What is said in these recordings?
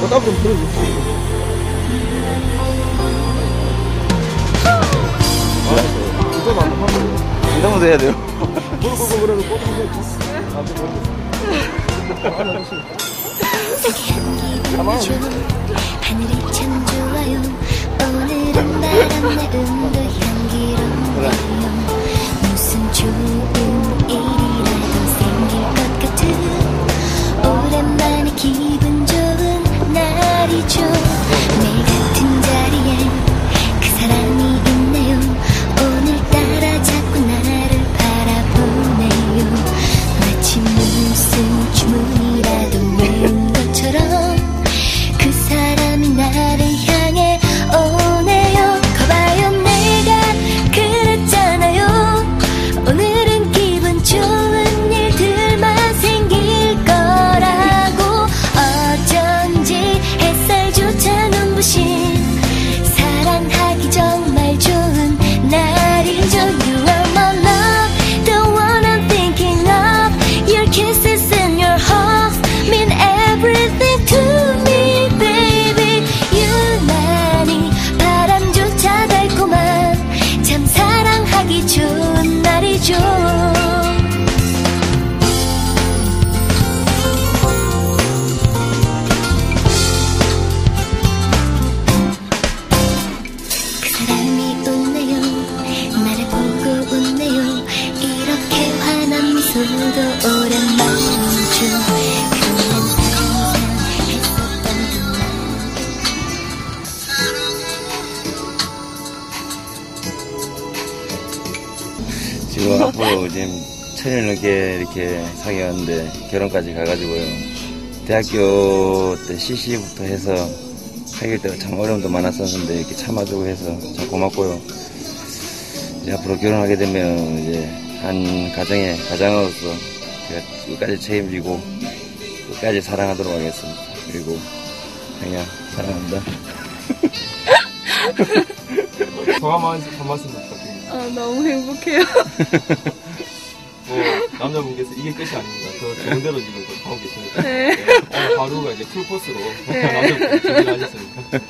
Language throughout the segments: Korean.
저땀좀 들어주세요. 아, 이거 한번 하세요. 이러면서 해야 돼요. 보고 그래도. 아, 좀 가만. 하늘이 참 좋아요 오늘은 바람 나음도 향기로워요 무슨 좋은 앞으로 지금 천일 넘게 이렇게 사귀었는데 결혼까지 가가지고요. 대학교 때 CC부터 해서 사귈 때가 참 어려움도 많았었는데 이렇게 참아주고 해서 참 고맙고요. 이제 앞으로 결혼하게 되면 이제 한 가정의 가장으로서 제가 끝까지 책임지고 끝까지 사랑하도록 하겠습니다. 그리고 형이야 사랑한다. 소감 한, 한 말씀 부탁드립니다. 아, 너무 행복해요. 뭐, 남자분께서 이게 끝이 아닙니다. 더 좋은 대로 지금 또 하고 계십니다. 네. 오늘 하루가 이제 풀코스로 네. 남자분 준비하셨습니다.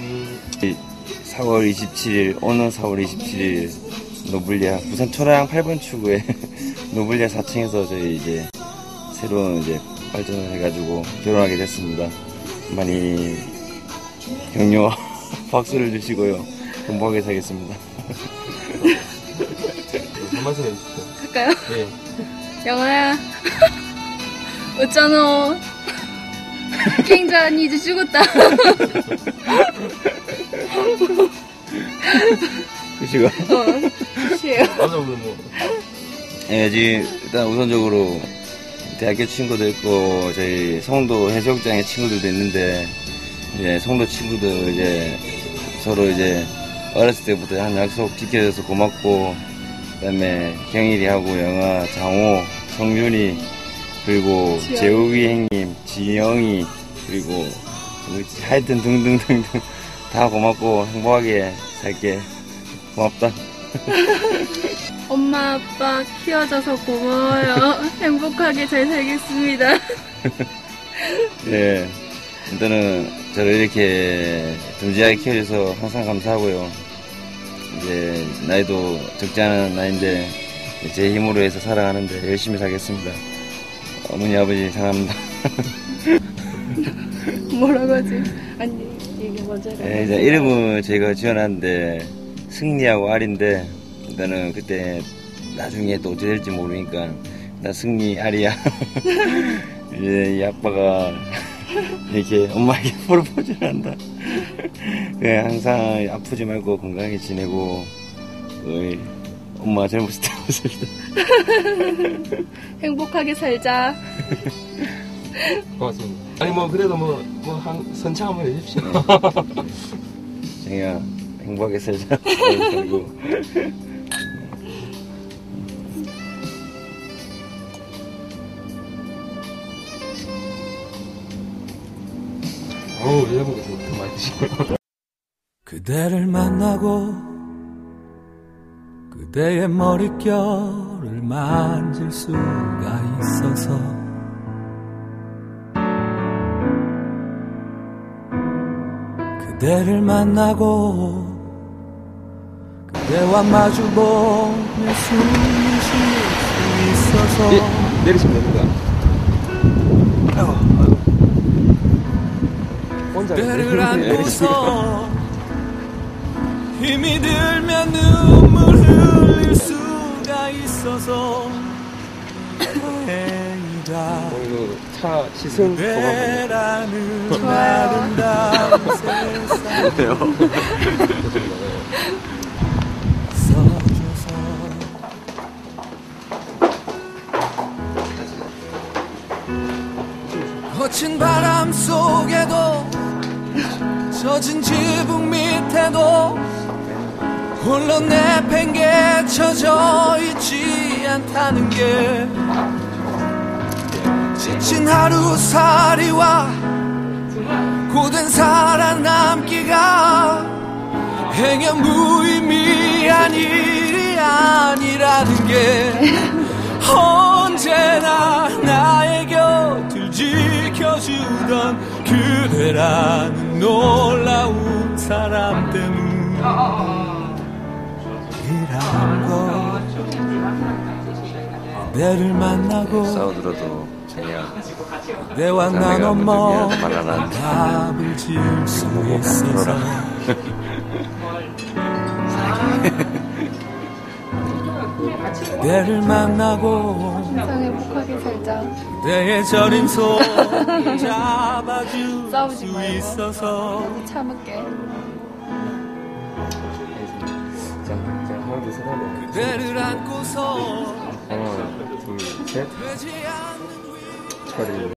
음, 4월 27일, 오늘 4월 27일, 노블리아, 부산 초량 8번 출구에 노블리아 4층에서 저희 이제 새로운 이제 발전을 해가지고 결혼하게 됐습니다. 많이 격려와 박수를 주시고요. 행복하게 살겠습니다. 한 말씀 해주십시오. 할까요? 예. 영아야. 어쩌노. 갱자, 니 이제 죽었다. 그시고. 어, 시에요. 남자분은 뭐, 예, 지금 일단 우선적으로 대학교 친구도 있고 저희 성도 해수욕장의 친구들도 있는데 이제 성도 친구들 이제 서로 이제 어렸을 때부터 한 약속 지켜줘서 고맙고 그다음에 경일이하고 영아, 장호, 성준이 그리고. 재욱이 형님, 지영이 그리고 뭐? 하여튼 등등등등 다 고맙고 행복하게 살게 고맙다. 엄마, 아빠 키워줘서 고마워요. 행복하게 잘 살겠습니다. 예. 일단은 저를 이렇게 듬직하게 키워줘서 항상 감사하고요. 이제 나이도 적지 않은 나이인데 제 힘으로 해서 살아가는데 열심히 살겠습니다. 어머니 아버지 사랑합니다. 뭐라고 하지? 아니, 이게 먼저. 예, 이제 이름을 제가 지어놨는데 승리하고 알인데 일단은 그때 나중에 또 어떻게 될지 모르니까 나 승리 알이야. 이제 이 아빠가 이렇게 엄마에게 프로포즈를 한다. 네, 항상 아프지 말고 건강하게 지내고 어이, 엄마 때 모습 행복하게 살자. 고맙습니다. 아니, 뭐, 그래도 뭐, 뭐, 한, 선창 한번 해주십시오. 정이야 행복하게 살자. 어우, 여자분께서 더 많이 드시고. 그대를 만나고 그대의 머릿결을 만질 수가 있어서 그대를 만나고 그대와 마주보며 숨을 쉴수 있어서 예, 내리시면 됩니다. 혼자 내리시면 안고서 힘이 들면 눈물 흘릴 수가 있어서 다행이다. 오늘 차 시승 좋아요. 아름다운 세상 거친 바람 속에 도 젖은 지붕 밑에도 홀로 내팽개쳐져 있지 않다는 게 지친 하루살이와 고된 살아남기가 행여 무의미한 일이 아니라는 게 언제나 나의 곁을 지켜주던 그대라는 놀라운 사람 때문이라는 것 그대를 만나고 싸우더라도 그냥 내와 나눠 먹 답을 지을 수 보고 있어서 그대를 만나고 항상 행복하게 살자. 그대의 저린 손 잡아줄 싸우지 수 말고. 있어서 참을게. 자, 자, 하나, 둘, 셋 하면. 그대를 안고서 하나, 둘, 셋. 되지 않는 차례.